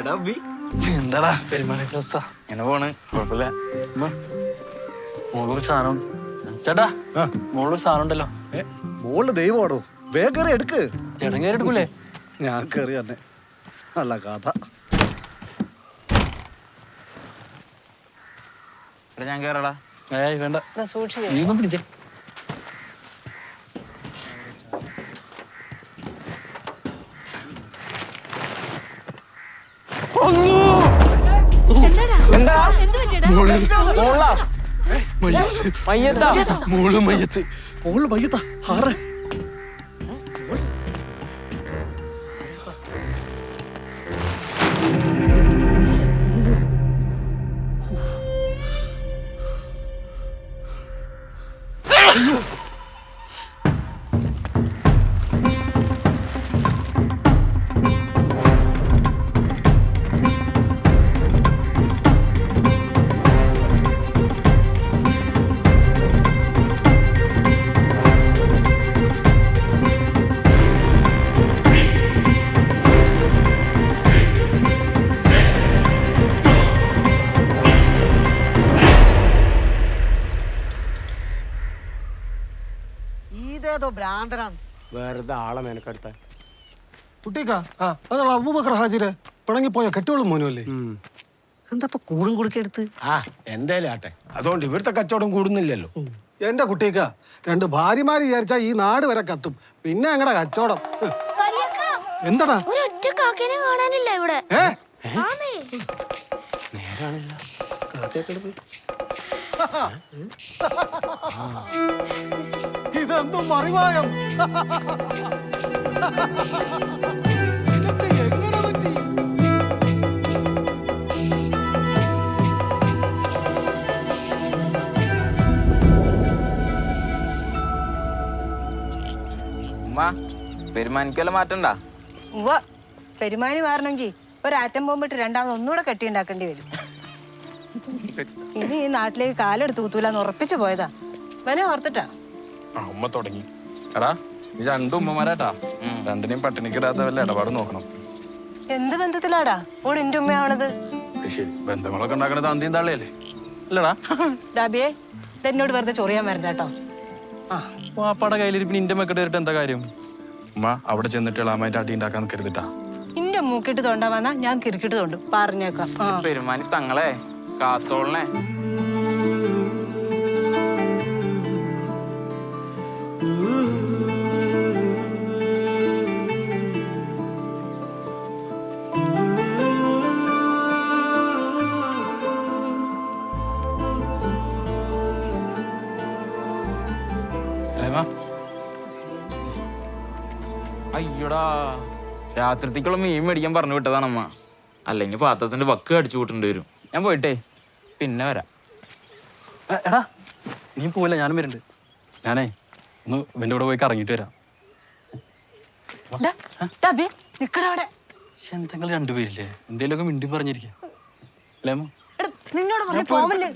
എടാ അബി എന്താടാ? പെരുമാനൊക്കെ അവസ്ഥ. ഇങ്ങനെ പോണ്. കുഴപ്പമില്ല. മോളൊരു സാധനം ചേട്ടാ മോളൊരു സാധനം ഉണ്ടല്ലോ. ഏ, മോൾ ദൈവമാടോ? വേഗം കയറി എടുക്ക്. ചേട്ടൻ കയറി എടുക്കൂലേ? ഞാൻ കയറി തന്നെ അല്ല കഥ. ഞാൻ കേറടാ. ഏയ് വേണ്ട സൂക്ഷിച്ചു നീ ഒന്ന് പിടിച്ചേ. മയ്യത്താ. മോൾ മയ്യത്ത്. മോൾ മയ്യത്താ. ആറ്. ഇതേതോ ഭ്രാന്തനാണ്? വെറുതെ ആളെ മെനക്കെടുത്ത കുട്ടിക്ക അതാണ് അബൂബക്കർ ഹാജിരെ പിണങ്ങിപ്പോയ കെട്ടിയോളും മോനും അല്ലേ എന്താ കൂടും കുടുക്കെടുത്ത് ആ ആട്ടെ. അതുകൊണ്ട് ഇവിടുത്തെ കച്ചവടം കൂടുന്നില്ലല്ലോ. എന്റെ കുട്ടിക്ക രണ്ട് ഭാര്യമാര് വിചാരിച്ചാ ഈ നാട് വരെ കത്തും. പിന്നെ അങ്ങടെ കച്ചവടം. ഹ്. ഒരു ഒറ്റ കാക്കേനെ കാണാനില്ല ഇവിടെ. ആമേ. ഇതെന്തും മറിവായം? ഇതൊക്കെ എങ്ങനെ പറ്റി? പെരുമാനിക്കല്ല മാറ്റണ്ട ഉവ്വ പെരുമാനി മാറണമെങ്കിൽ ഒരു ആറ്റം ബോംബിട്ട് രണ്ടാമത് ഒന്നുകൂടെ കെട്ടിയുണ്ടാക്കേണ്ടി വരും. ഇനി ഈ നാട്ടിലേക്ക് കാലെടുത്ത് കുത്തൂലെന്ന് ഉറപ്പിച്ചു പോയതാ. വനെ ഓർത്തിട്ടാ? ആ ഉമ്മ തുടങ്ങി. എടാ നീ രണ്ടു ഉമ്മമാരാട്ടാ. രണ്ടിനെയും പട്ടിണിക്കിടാത്ത വല്ല ഇടപാട് നോക്കണം. എന്ത് ബന്ധത്തിലാടാ? ഓട് എന്റെ ഉമ്മയാവണത്. ഏയ് ശരി ബന്ധങ്ങളൊക്കെ ഉണ്ടാക്കണത് അന്തിയും തള്ളിയല്ലേ? അല്ലടാ. ഡാബിയെ എന്നോട് വെറുതെ ചൊറിയാൻ വരണ്ട കേട്ടോ ആ വാപ്പാടെ കയ്യിലിരിപ്പിന് ഇന്റെ മെക്കെട്ട് വരട്ടെ എന്താ കാര്യം? ഉമ്മ അവിടെ ചെന്നിട്ട് ഇളാമായിട്ട് അടി ഉണ്ടാക്കാൻ കരുതിട്ടാ. ഇന്റെ മൂക്കിട്ട് തോണ്ടാ വന്നാ ഞാൻ കിരിക്കിട്ട് തോണ്ടും. പറഞ്ഞേക്കാം. പെരുമാനി തങ്ങളെ കാത്തോളനെ. അയ്യോടാ. രാത്രിത്തേക്കുള്ള മീൻ മേടിക്കാൻ പറഞ്ഞു വിട്ടതാണ് അമ്മ അല്ലെങ്കിൽ പാത്രത്തിന്റെ വക്ക് അടിച്ചു കൂട്ടേണ്ടി വരും. ഞാൻ പോയിട്ടേ. പിന്നെ വരാം. നീ പോവില്ല? ഞാനും വരുന്നുണ്ട്. ഞാനേ ഒന്ന് ഇവന്റെ കൂടെ പോയി കറങ്ങിട്ട് വരാം. ഡാ, ഡാബിയെ നിക്കടാ അവിടെ. പക്ഷെ എന്തെങ്കിലും രണ്ടുപേരില്ലേ? എന്തേലൊക്കെ മിണ്ടി പറഞ്ഞിരിക്കാം. അല്ലേ നിന്നോട് പറഞ്ഞു പോവല്ലേ?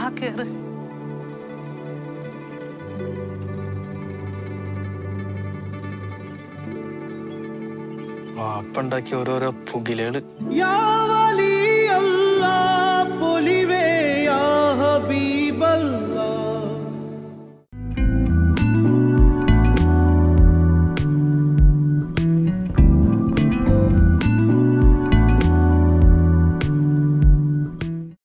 വാ കേറ് വാപ്പുണ്ടാക്കിയ ഓരോരോ പുകിലുകൾ.